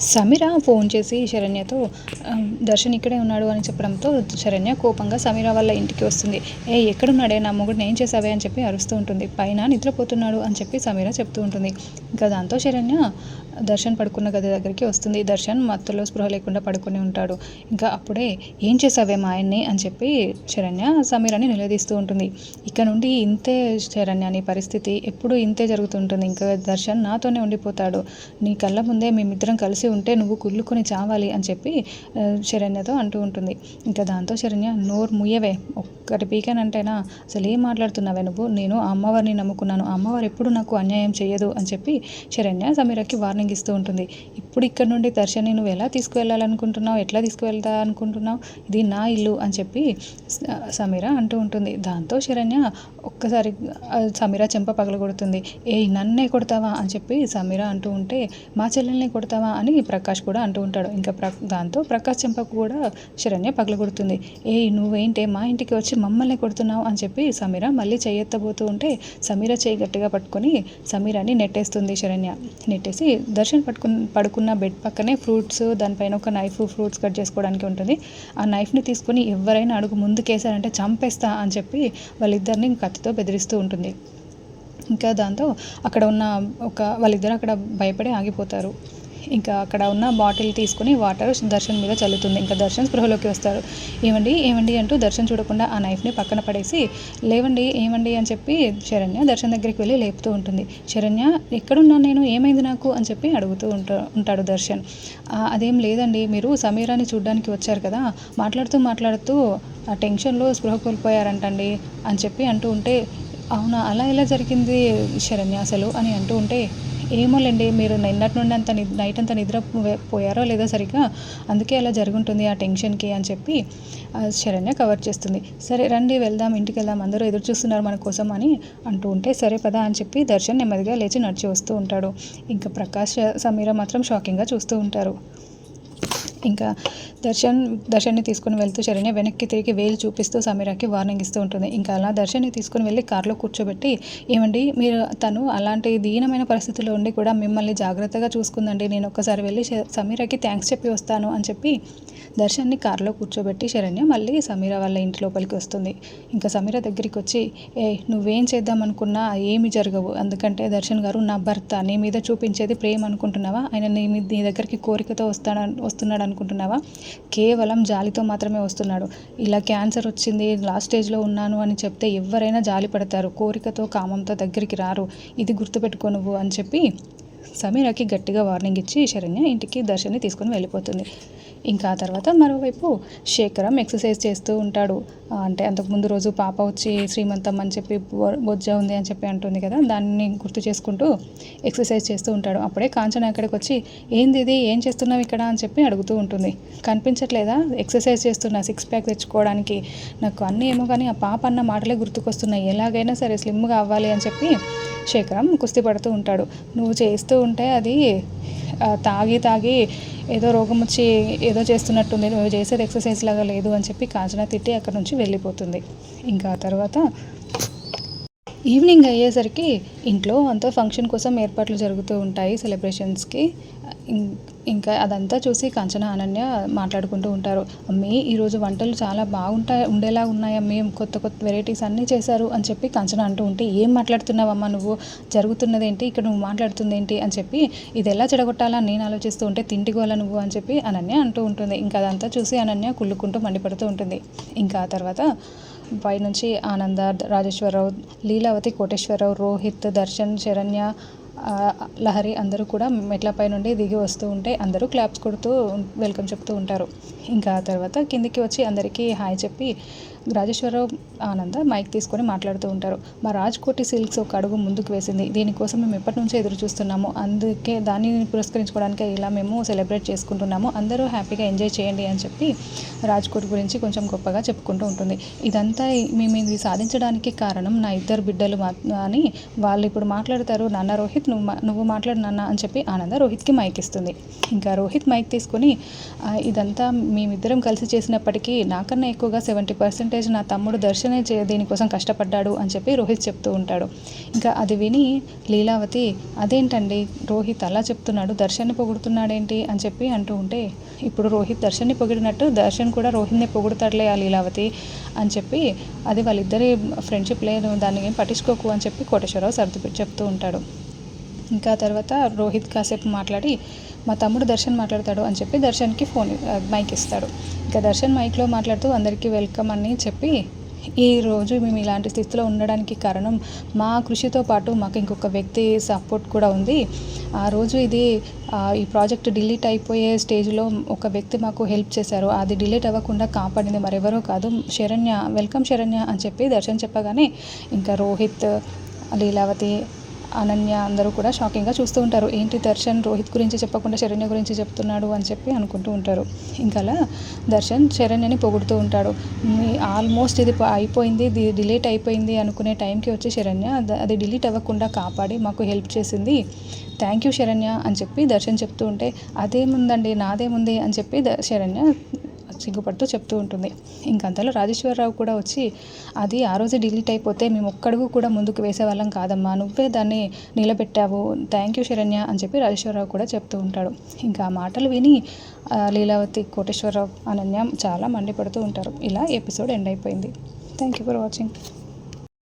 Sameera phone చేసి శరణ్యతో దర్శన్ ఇక్కడే ఉన్నాడు అని చెప్పడంతో శరణ్య కోపంగా సమీర వాళ్ళ ఇంటికి వస్తుంది. ఏ ఎక్కడున్నాడే? నా మొగుడు ఏం చేసావే? అని చెప్పి అరుస్తూ ఉంటుంది. పైన నిద్రపోతున్నాడు అని చెప్పి సమీర చెప్తూ ఉంటుంది. ఇంకా దాంతో శరణ్య దర్శన్ పడుకున్న గది దగ్గరికి వస్తుంది. దర్శన్ మత్తులో స్పృహ లేకుండా పడుకొని ఉంటాడు. ఇంకా అప్పుడే ఏం చేసావే మా ఆయన్ని? అని చెప్పి శరణ్య సమీరని నిలదీస్తూ ఉంటుంది. ఇక్కడ నుండి ఇంతే శరణ్య నీ పరిస్థితి ఎప్పుడు ఇంతే జరుగుతుంటుంది ఇంకా దర్శన్ నాతోనే ఉండిపోతాడు. నీ కళ్ళ ముందే మేమిద్దరం కలిసి ఉంటే నువ్వు కుళ్ళుకొని చావాలి అని చెప్పి శరణ్యతో అంటూ ఉంటుంది. ఇంకా దాంతో శరణ్య నోరు ముయ్యవే ఒక్కటి పీకానంటేనా అసలు ఏం మాట్లాడుతున్నావే నువ్వు? నేను అమ్మవారిని నమ్ముకున్నాను. అమ్మవారు ఎప్పుడు నాకు అన్యాయం చేయదు అని చెప్పి శరణ్య సమీరకి వార్నింగ్ ఇస్తూ ఉంటుంది. ఇప్పుడు ఇక్కడ నుండి దర్శని నువ్వు ఎలా తీసుకువెళ్ళాలనుకుంటున్నావు? ఎట్లా తీసుకువెళ్తా అనుకుంటున్నావు? ఇది నా ఇల్లు అని చెప్పి సమీర అంటూ ఉంటుంది. దాంతో శరణ్య ఒక్కసారి సమీర చెంప పగలగొడుతుంది. ఏయ్ నన్నే కొడతావా అని చెప్పి సమీర అంటూ ఉంటే మా చెల్లెల్ని కొడతావా అని ప్రకాష్ కూడా అంటూ ఉంటాడు. ఇంకా ప్ర దాంతో ప్రకాష్ చెంపకు కూడా శరణ్య పగలగొడుతుంది. ఏ నువ్వేంటే మా ఇంటికి వచ్చి మమ్మల్ని కొడుతున్నావు అని చెప్పి సమీర మళ్ళీ చేయెత్తబోతూ ఉంటే సమీర చేయి గట్టిగా పట్టుకొని సమీరాని నెట్టేస్తుంది శరణ్య. నెట్టేసి దర్శన్ పట్టుకుని పడుకున్న బెడ్ పక్కనే ఫ్రూట్స్ దానిపైన ఒక నైఫ్ ఫ్రూట్స్ కట్ చేసుకోవడానికి ఉంటుంది. ఆ నైఫ్ని తీసుకొని ఎవరైనా అడుగు ముందుకేసారంటే చంపేస్తా అని చెప్పి వాళ్ళిద్దరిని కత్తితో బెదిరిస్తూ ఉంటుంది. ఇంకా దాంతో అక్కడ ఉన్న ఒక వాళ్ళిద్దరు అక్కడ భయపడి ఆగిపోతారు. ఇంకా అక్కడ ఉన్న బాటిల్ తీసుకుని వాటర్ దర్శన్ మీద చల్లుతుంది. ఇంకా దర్శన్ స్పృహలోకి వస్తారు. ఏమండి ఏమండి అంటూ దర్శన్ చూడకుండా ఆ నైఫ్ని పక్కన పడేసి లేవండి ఏమండి? అని చెప్పి శరణ్య దర్శన్ దగ్గరికి వెళ్ళి లేపుతూ ఉంటుంది. శరణ్య ఎక్కడున్నాను నేను? ఏమైంది నాకు? అని చెప్పి అడుగుతూ ఉంటా ఉంటాడు దర్శన్. అదేం లేదండి మీరు సమీరాని చూడడానికి వచ్చారు కదా మాట్లాడుతూ మాట్లాడుతూ ఆ టెన్షన్లో స్పృహ కోల్పోయారంటండి అని చెప్పి అంటూ ఉంటే అవునా అలా ఎలా జరిగింది శరణ్య అసలు? అని అంటూ ఉంటే ఏమోలేండి మీరు నిన్నటి నుండి అంత ని నైట్ అంతా నిద్ర పో- పోయారో లేదో సరిగ్గా అందుకే అలా జరుగుంటుంది ఆ టెన్షన్కి అని చెప్పి శరణ్య కవర్ చేస్తుంది. సరే రండి వెళ్దాం ఇంటికి వెళ్దాం అందరూ ఎదురు చూస్తున్నారు మన కోసం అని అంటూ ఉంటే సరే పదా అని చెప్పి దర్శన్ నెమ్మదిగా లేచి నడిచి వస్తూ ఉంటాడు. ఇంకా ప్రకాష్ సమీర మాత్రం షాకింగ్గా చూస్తూ ఉంటారు. ఇంకా దర్శన్ దర్శన్ని తీసుకుని వెళ్తూ శరణ్య వెనక్కి తిరిగి వేలు చూపిస్తూ సమీరాకి వార్నింగ్ ఇస్తూ ఉంటుంది. ఇంకా అలా దర్శన్ని తీసుకుని వెళ్ళి కారులో కూర్చోబెట్టి ఏమండి మీరు తను అలాంటి దీనమైన పరిస్థితుల్లో ఉండి కూడా మిమ్మల్ని జాగ్రత్తగా చూసుకుందండి. నేను ఒక్కసారి వెళ్ళి సమీరాకి థ్యాంక్స్ చెప్పి వస్తాను అని చెప్పి దర్శన్ని కారులో కూర్చోబెట్టి శరణ్య మళ్ళీ సమీర వాళ్ళ ఇంటి లోపలికి వస్తుంది. ఇంకా సమీర దగ్గరికి వచ్చి ఏ నువ్వేం చేద్దాం అనుకున్నా ఏమి జరగవు. అందుకంటే దర్శన్ గారు నా భర్త. నీ మీద చూపించేది ప్రేమ అనుకుంటున్నావా? ఆయన నీ మీ- నీ దగ్గరికి కోరికతో వస్తాడు వస్తున్నాడు అనుకుంటున్నావా? కేవలం జాలితో మాత్రమే వస్తున్నాడు. ఇలా క్యాన్సర్ వచ్చింది లాస్ట్ స్టేజ్లో ఉన్నాను అని చెప్తే ఎవరైనా జాలి పడతారు కోరికతో కామంతో దగ్గరికి రారు. ఇది గుర్తుపెట్టుకో నువ్వు అని చెప్పి సమీరకి గట్టిగా వార్నింగ్ ఇచ్చి శరణ్య ఇంటికి దర్శన్ని తీసుకొని వెళ్ళిపోతుంది. ఇంకా ఆ తర్వాత మరోవైపు శేఖరం ఎక్సర్సైజ్ చేస్తూ ఉంటాడు. అంటే అంతకుముందు రోజు పాప వచ్చి శ్రీమంతం అని చెప్పి బొ- బొజ్జ ఉంది అని చెప్పి అంటుంది కదా దాన్ని గుర్తు చేసుకుంటూ ఎక్సర్సైజ్ చేస్తూ ఉంటాడు. అప్పుడే కాంచన అక్కడికి వచ్చి ఏంది ఇది? ఏం చేస్తున్నావు ఇక్కడ? అని చెప్పి అడుగుతూ ఉంటుంది. కనిపించట్లేదా? ఎక్సర్సైజ్ చేస్తున్నా సిక్స్ ప్యాక్ తెచ్చుకోవడానికి. నాకు అన్నీ ఏమో కానీ ఆ పాప అన్న మాటలే గుర్తుకొస్తున్నాయి. ఎలాగైనా సరే స్లిమ్గా అవ్వాలి అని చెప్పి శేఖరం కుస్తీ పడుతూ ఉంటాడు. నువ్వు చేస్తూ ఉంటే అది తాగి తాగి ఏదో రోగం వచ్చి ఏదో చేస్తున్నట్టుంది. నువ్వు చేసేది ఎక్సర్సైజ్ లాగా లేదు అని చెప్పి కాంచన తిట్టి అక్కడ నుంచి వెళ్ళిపోతుంది. ఇంకా తర్వాత ఈవినింగ్ అయ్యేసరికి ఇంట్లో అంతా ఫంక్షన్ కోసం ఏర్పాట్లు జరుగుతూ ఉంటాయి సెలబ్రేషన్స్కి. ఇం- ఇంకా అదంతా చూసి కంచన అనన్య మాట్లాడుకుంటూ ఉంటారు. అమ్మీ ఈరోజు వంటలు చాలా బాగుంటాయి ఉండేలా ఉన్నాయి అమ్మి కొత్త కొత్త వెరైటీస్ అన్నీ చేశారు అని చెప్పి కంచన అంటూ ఉంటే ఏం మాట్లాడుతున్నావమ్మా నువ్వు? జరుగుతున్నది ఏంటి ఇక్కడ నువ్వు మాట్లాడుతుంది ఏంటి అని చెప్పి ఇది ఎలా చెడగొట్టాలా? నేను ఆలోచిస్తూ ఉంటే తింటిగోలా నువ్వు? అని చెప్పి అనన్య అంటూ ఉంటుంది. ఇంకా అదంతా చూసి అనన్య కుళ్ళుకుంటూ మండిపడుతూ ఉంటుంది. ఇంకా ఆ తర్వాత పైనుంచి ఆనంద రాజేశ్వరరావు లీలావతి కోటేశ్వరరావు రోహిత్ దర్శన్ శరణ్య లహరి అందరూ కూడా మెట్లపై నుండి దిగి వస్తూ ఉంటే అందరూ క్లాప్స్ కొడుతూ వెల్కమ్ చెప్తూ ఉంటారు. ఇంకా ఆ తర్వాత కిందికి వచ్చి అందరికీ హాయ్ చెప్పి రాజేశ్వరరావు ఆనంద మైక్ తీసుకొని మాట్లాడుతూ ఉంటారు. మా రాజ్కోటి సిల్క్స్ ఒక అడుగు ముందుకు వేసింది. దీనికోసం మేము ఎప్పటి నుంచో ఎదురు చూస్తున్నాము. అందుకే దాన్ని పురస్కరించుకోవడానికి ఇలా మేము సెలబ్రేట్ చేసుకుంటున్నాము. అందరూ హ్యాపీగా ఎంజాయ్ చేయండి అని చెప్పి రాజ్కోట్ గురించి కొంచెం గొప్పగా చెప్పుకుంటూ ఉంటుంది. ఇదంతా మేము ఇది సాధించడానికి కారణం నా ఇద్దరు బిడ్డలు అని వాళ్ళు ఇప్పుడు మాట్లాడతారు. నాన్న రోహిత్ నువ్వు మా- నువ్వు మాట్లాడు నాన్న అని చెప్పి ఆనంద రోహిత్కి మైక్ ఇస్తుంది. ఇంకా రోహిత్ మైక్ తీసుకొని ఇదంతా మేమిద్దరం కలిసి చేసినప్పటికీ నాకన్నా ఎక్కువగా సెవెంటీ పర్సెంటేజ్ పర్సంటేజ్ నా తమ్ముడు దర్శనే చే దీనికోసం కష్టపడ్డాడు అని చెప్పి రోహిత్ చెప్తూ ఉంటాడు. ఇంకా అది విని లీలావతి అదేంటండి? రోహిత్ అలా చెప్తున్నాడు దర్శన్ని పొగుడుతున్నాడేంటి? అని చెప్పి అంటూ ఉంటే ఇప్పుడు రోహిత్ దర్శన్ని పొగిడినట్టు దర్శన్ కూడా రోహిత్ని పొగుడుతాడులే ఆ లీలావతి అని చెప్పి అది వాళ్ళిద్దరి ఫ్రెండ్షిప్ లేదు దాన్ని ఏం పట్టించుకోకు అని చెప్పి కోటేశ్వరరావు సర్ది చెప్తూ ఉంటాడు. ఇంకా తర్వాత రోహిత్ కాసేపు మాట్లాడి మా తమ్ముడు దర్శన్ మాట్లాడతాడు అని చెప్పి దర్శన్కి ఫోన్ మైక్ ఇస్తాడు. ఇంకా దర్శన్ మైక్లో మాట్లాడుతూ అందరికీ వెల్కమ్ అని చెప్పి ఈ రోజు మేము ఇలాంటి స్థితిలో ఉండడానికి కారణం మా కృషితో పాటు మాకు ఇంకొక వ్యక్తి సపోర్ట్ కూడా ఉంది. ఆ రోజు ఇది ఈ ప్రాజెక్ట్ డిలీట్ అయిపోయే స్టేజ్లో ఒక వ్యక్తి మాకు హెల్ప్ చేశారు. అది డిలీట్ అవ్వకుండా కాపాడింది మరెవరో కాదు. శరణ్య వెల్కమ్ శరణ్య అని చెప్పి దర్శన్ చెప్పగానే ఇంకా రోహిత్ లీలావతి అనన్య అందరూ కూడా షాకింగ్గా చూస్తూ ఉంటారు. ఏంటి దర్శన్ రోహిత్ గురించి చెప్పకుండా శరణ్య గురించి చెప్తున్నాడు అని చెప్పి అనుకుంటూ ఉంటారు. ఇంకా అలా దర్శన్ శరణ్యని పొగుడుతూ ఉంటాడు. ఆల్మోస్ట్ ఇది అయిపోయింది ఇది డిలీట్ అయిపోయింది అనుకునే టైంకి వచ్చి శరణ్య అది డిలీట్ అవ్వకుండా కాపాడి మాకు హెల్ప్ చేసింది. థ్యాంక్ యూ శరణ్య అని చెప్పి దర్శన్ చెప్తూ ఉంటే అదేముందండి నాదేముంది? అని చెప్పి ద- శరణ్య సిగ్గుపడుతూ చెప్తూ ఉంటుంది. ఇంకంతలో రాజేశ్వరరావు కూడా వచ్చి అది ఆ రోజు డిలీట్ అయిపోతే మేము ఒక్కడుగు కూడా ముందుకు వేసేవాళ్ళం కాదమ్మా. నువ్వే దాన్ని నిలబెట్టావు. థ్యాంక్ యూ శరణ్య అని చెప్పి రాజేశ్వరరావు కూడా చెప్తూ ఉంటాడు. ఇంకా ఆ మాటలు విని లీలావతి కోటేశ్వరరావు అనన్య చాలా మండిపడుతూ ఉంటారు. ఇలా ఎపిసోడ్ ఎండ్ అయిపోయింది. Thank you for watching.